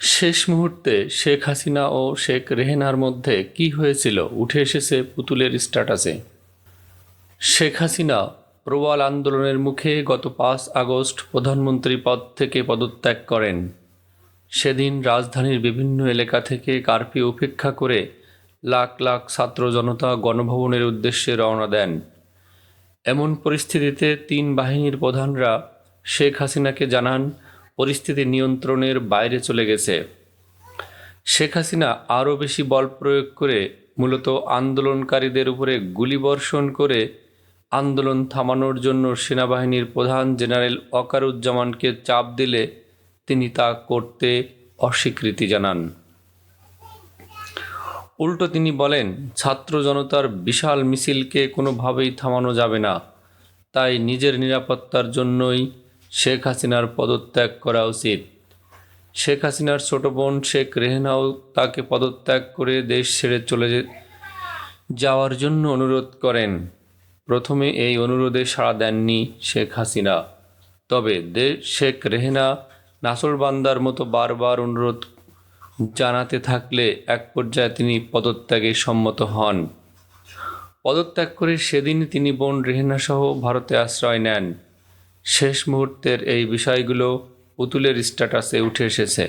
শেষ মুহূর্তে শেখ হাসিনা ও শেখ রেহেনার মধ্যে কি হয়েছিল উঠে এসেছে পুতুলের স্ট্যাটাসে। শেখ হাসিনা প্রবল আন্দোলনের মুখে গত পাঁচ আগস্ট প্রধানমন্ত্রী পদ থেকে পদত্যাগ করেন। সেদিন রাজধানীর বিভিন্ন এলাকা থেকে কারফিউ উপেক্ষা করে লাখ লাখ ছাত্র জনতা গণভবনের উদ্দেশ্যে রওনা দেন। এমন পরিস্থিতিতে তিন বাহিনীর প্রধানরা শেখ হাসিনাকে জানান পরিস্থিতি নিয়ন্ত্রণের বাইরে চলে গেছে। শেখ হাসিনা আরও বেশি বল প্রয়োগ করে মূলত আন্দোলনকারীদের উপরে গুলিবর্ষণ করে আন্দোলন থামানোর জন্য সেনাবাহিনীর প্রধান জেনারেল অকারুজ্জামানকে চাপ দিলে তিনি তা করতে অস্বীকৃতি জানান। উল্টো তিনি বলেন, ছাত্র জনতার বিশাল মিছিলকে কোনোভাবেই থামানো যাবে না। তাই নিজের নিরাপত্তার জন্যই শেখ হাসিনার পদত্যাগ করা উচিত। শেখ হাসিনার ছোট বোন শেখ রেহেনাও তাকে পদত্যাগ করে দেশ ছেড়ে চলে যাওয়ার জন্য অনুরোধ করেন। প্রথমে এই অনুরোধে সাড়া দেননি শেখ হাসিনা। তবে দে শেখ রেহেনা নাসরবান্দার মতো বারবার অনুরোধ জানাতে থাকলে এক পর্যায়ে তিনি পদত্যাগে সম্মত হন। পদত্যাগ করে সেদিন তিনি বোন রেহেনা সহ ভারতে আশ্রয় নেন। শেষ মুহূর্তের এই বিষয়গুলো পুতুলের স্ট্যাটাসে উঠে এসেছে।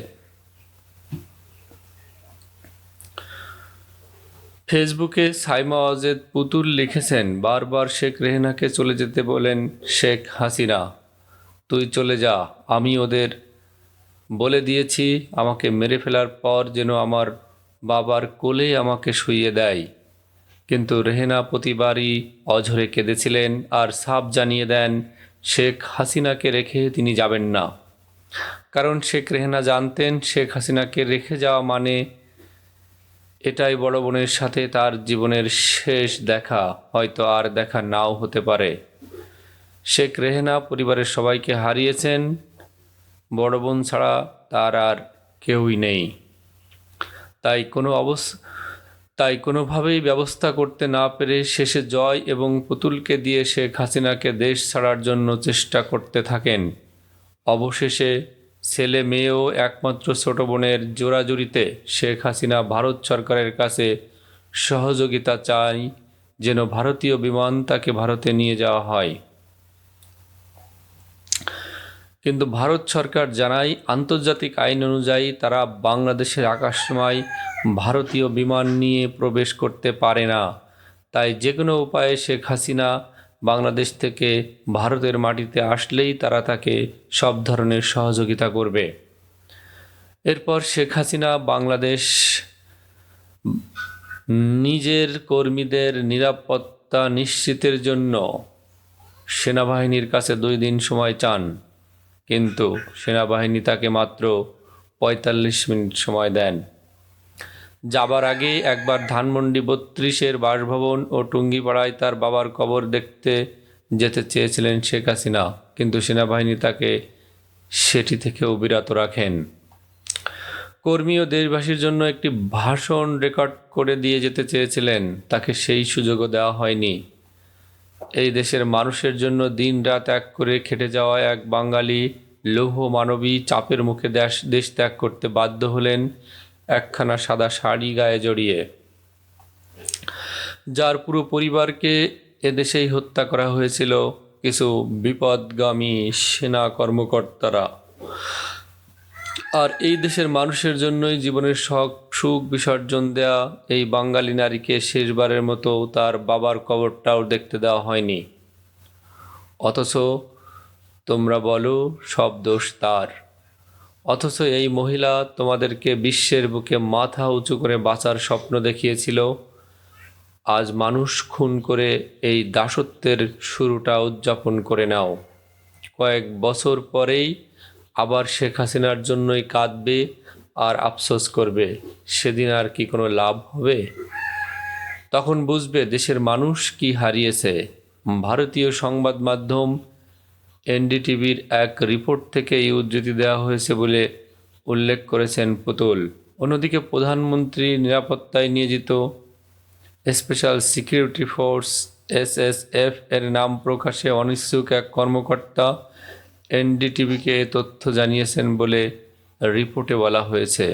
ফেসবুকে সাইমা ওয়াজেদ পুতুল লিখেছেন, বারবার শেখ রেহেনাকে চলে যেতে বলেন শেখ হাসিনা। তুই চলে যা, আমি ওদের বলে দিয়েছি, আমাকে মেরে ফেলার পর যেন আমার বাবার কোলে আমাকে শুইয়ে দেয়। কিন্তু রেহেনা প্রতিবারই অঝরে কেঁদেছিলেন আর সাপ জানিয়ে দেন শেখ হাসিনাকে রেখে তিনি যাবেন না। কারণ শেখ রেহেনা জানতেন শেখ হাসিনাকে রেখে যাওয়া মানে এটাই বড় বোনের সাথে তার জীবনের শেষ দেখা, হয়তো আর দেখা নাও হতে পারে। শেখ রেহেনা পরিবারের সবাইকে হারিয়েছেন, বড় বোন ছাড়া তার আর কেউই নেই। তাই কোনো অবস তাই কোনোভাবেই ব্যবস্থা করতে না পেরে শেষে জয় এবং পুতুলকে দিয়ে শেখ হাসিনাকে দেশ ছাড়ার জন্য চেষ্টা করতে থাকেন। অবশেষে ছেলে মেয়েও একমাত্র ছোট বোনের জোরাজুরিতে শেখ হাসিনা ভারত সরকারের কাছে সহযোগিতা চায়, যেন ভারতীয় বিমান তাকে ভারতে নিয়ে যাওয়া হয়। কিন্তু ভারত সরকার জানায়, আন্তর্জাতিক আইন অনুযায়ী তারা বাংলাদেশের আকাশসীমায় ভারতীয় বিমান নিয়ে প্রবেশ করতে পারে না। তাই যে কোনো উপায়ে শেখ হাসিনা বাংলাদেশ থেকে ভারতের মাটিতে আসলেই তারা তাকে সব ধরনের সহযোগিতা করবে। এরপর শেখ হাসিনা বাংলাদেশ নিজের কর্মীদের নিরাপত্তা নিশ্চিতের জন্য সেনাবাহিনীর কাছে দুই দিন সময় চান। কিন্তু সেনাবাহিনী তাকে মাত্র পঁয়তাল্লিশ মিনিট সময় দেন। যাবার আগে একবার ধানমন্ডি বত্রিশের বাসভবন ও টুঙ্গিপাড়ায় তার বাবার কবর দেখতে যেতে চেয়েছিলেন শেখ হাসিনা, কিন্তু সেনাবাহিনী তাকে সেটি থেকেও বিরত রাখেন। কর্মী ও দেশবাসীর জন্য একটি ভাষণ রেকর্ড করে দিয়ে যেতে চেয়েছিলেন, তাকে সেই সুযোগও দেওয়া হয়নি। এই দেশের মানুষের জন্য দিন রাত এক করে খেটে যাওয়া এক বাঙালি লৌহ মানবী চাপের মুখে দেশ দেশ ত্যাগ করতে বাধ্য হলেন একখানা সাদা শাড়ি গায়ে জড়িয়ে। যার পুরো পরিবারকে এদেশেই হত্যা করা হয়েছিল কিছু বিপদগামী সেনা কর্মকর্তারা। আর এই দেশের মানুষের জন্যই জীবনের শখ সুখ বিসর্জন দেয়া এই বাঙালি নারীকে শেষবারের মতো তার বাবার কবরটাও দেখতে দেওয়া হয়নি। অথচ তোমরা বলো, সব দোষ তার। অথচ এই মহিলা তোমাদেরকে বিশ্বের বুকে মাথা উঁচু করে বাঁচার স্বপ্ন দেখিয়েছিল। আজ মানুষ খুন করে এই দাসত্বের শুরুটা উদযাপন করে নাও। কয়েক বছর পরেই আবার শেখ হাসিনার জন্যই কাঁদবে আর আফসোস করবে, সেদিন আর কি কোনো লাভ হবে? তখন বুঝবে দেশের মানুষ কি হারিয়েছে। ভারতীয় সংবাদ মাধ্যম এনডিটিভির এক রিপোর্ট থেকে এই উদ্ধৃতি দেওয়া হয়েছে বলে উল্লেখ করেছেন পুতুল। অন্যদিকে প্রধানমন্ত্রী নিরাপত্তায় নিয়োজিত স্পেশাল সিকিউরিটি ফোর্স এসএসএফ এর নাম প্রকাশে অনিচ্ছুক এক কর্মকর্তা এনডিটিভিকে তথ্য জানিয়েছেন বলে রিপোর্টে বলা হয়েছে